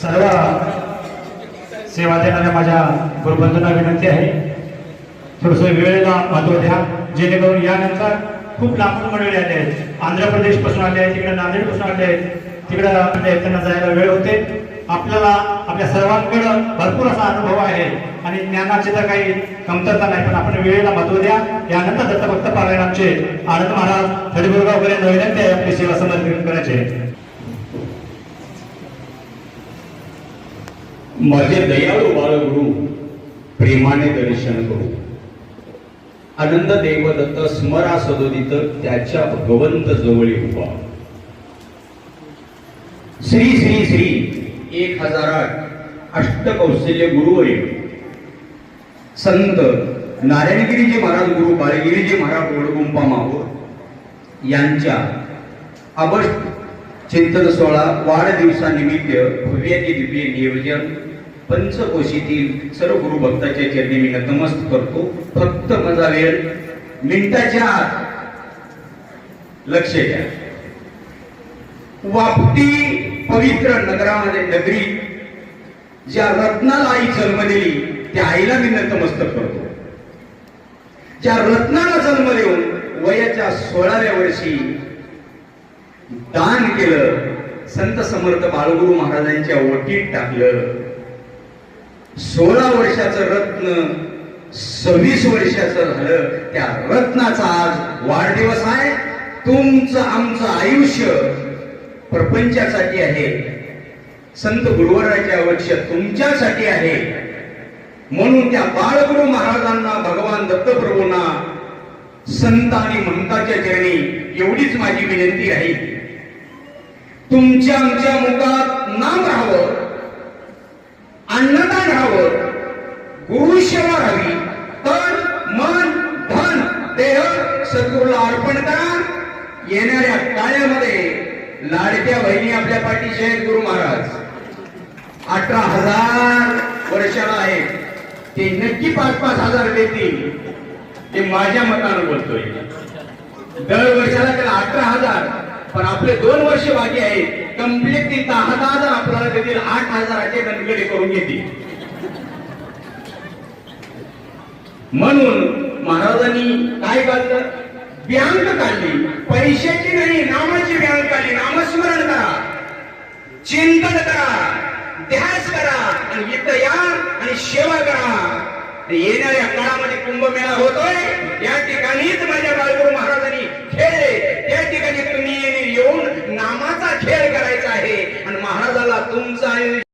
सर्व सेवा देणाऱ्या माझ्या गुरुबंधूंना विनंती आहे. थोडस वेळेला महत्त्व द्या जेणेकरून यानंतर खूप लांबून मंडळी आले आहेत. आंध्र प्रदेशपासून आले आहेत तिकडे नांदेडपासून आले आहेत. तिकडे त्यांना जायला वेळ होते. आपल्याला आपल्या सर्वांकडं भरपूर असा अनुभव आहे आणि ज्ञानाची तर काही कमतरता नाही पण आपण वेळेला महत्त्व द्या. यानंतर दत्तभक्त पारायण आमचे आनंद महाराज थडीबुरगावकर यांना विनंती आहे आपली सेवा समर्पित करायचे. माझे दयाळू बाळगुरु प्रेमाने दर्शन करू. आनंद देवदत्त स्मरा सदोदित त्याच्या भगवंत जवळी उभा. श्री श्री श्री एक हजार आठ अष्टकौशल्य गुरुवर्य संत नारायणगिरीजी महाराज गुरु बाळगिरीजी महाराज गोडगुंपा माहूर यांच्या ऑगस्ट चिंतन सोहळा वाढदिवसानिमित्त भव्याती दिव्य नियोजन पंचकोशीतील सर्व गुरु भक्ताच्या चरणी मी नतमस्त करतो. फक्त माझा वेळ मिनिटाच्या आत लक्ष द्या. वापटी पवित्र नगरामध्ये नगरी ज्या रत्नाला आई जन्म दिली त्या आईला मी नतमस्तक करतो. ज्या रत्नाला जन्म देऊन वयाच्या सोळाव्या वर्षी दान केलं संत समर्थ बाळगुरु महाराजांच्या ओटीत टाकलं सोळा वर्षाचं रत्न सव्वीस वर्षाचं झालं त्या रत्नाचा आज वाढदिवस आहे. तुमचं आमचं आयुष्य प्रपंचासाठी आहे. संत गुरुवराच्या वर्ष तुमच्यासाठी आहे. म्हणून त्या बाळगुरु महाराजांना भगवान दत्तप्रभूंना संत आणि महंताच्या चरणी एवढीच माझी विनंती आहे. तुमच्या आमच्या मुखात नाम राहावं. अन्नदान राहावं गुरुसेवा राहावी तर मन धन देह सद्गुरूला अर्पण करा येणाऱ्या काळामध्ये लाडक्या बहिणी आपल्या पाठीशी आहेत गुरु महाराज. अठरा हजार वर्षाला आहेत ते नक्की पाच पाच हजार देतील. ते माझ्या मतानं बोलतोय. दर वर्षाला त्याला अठरा हजार. पण आपले दोन वर्ष बाकी आहे. कंप्लीट ती दहा दहा हजार आपल्याला देतील आठ हजाराचे दणगडे करून घेतील. म्हणून महाराजांनी काय काढलं? बँक काढली. पैशाची नाही नामाची बँक काढली. नामस्मरण करा. चिंतन करा. ध्यास करा. आणि इथं या आणि सेवा करा. येणाऱ्या काळामध्ये कुंभमेळा होतोय. या ठिकाणीच माझ्या बाळगुरु महाराज